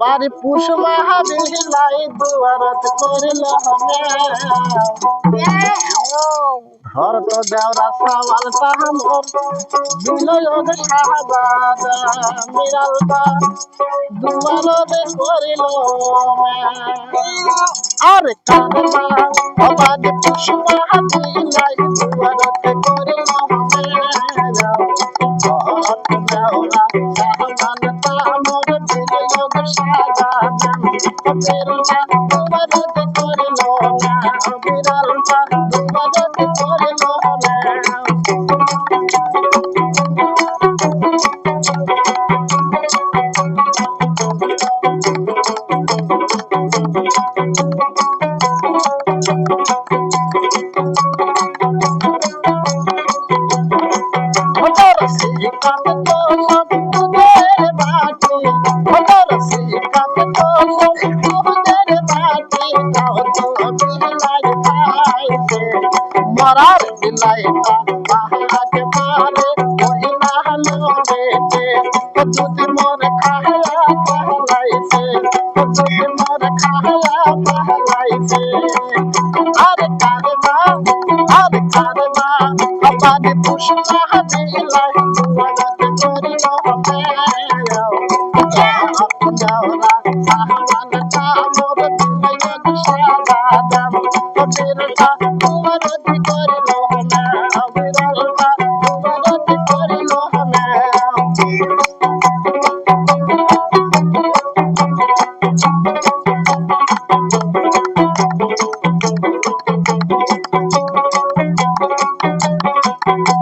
বাড়ি পুষ মাহাবিলাই দুয়ারত করিল ঘর তো দেওরা সাওয়াল তাহামর বিনয়গ শাহবাদ মিরালটা দুয়ারত করিল আরে কারমা বাড়ি দুয়ারত করিল 我哋都系，都话得得过呢，我哋都系，都话得得。মরার বিলাইটা পাহাড় পারে না হলো বেটে যদি মোর খায়া পাহলাইছে যদি মোর খায়া পাহলাইছে আরে কারবা আরে কারবা আবাদি পুষ্পা বিলাই দুয়ারাতে করিল যাওরা সাহাবান কামর বিনয় সাবাদাম কবিরটা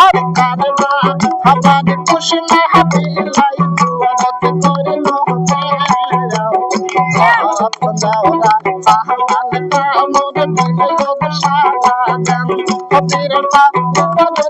আর কারবা আমার খুশি না হাবিলাই দুয়ারত করিল যাওরা সাহাবান কামর বিনয় সাবাদান কবিরটা দুয়ারত করিল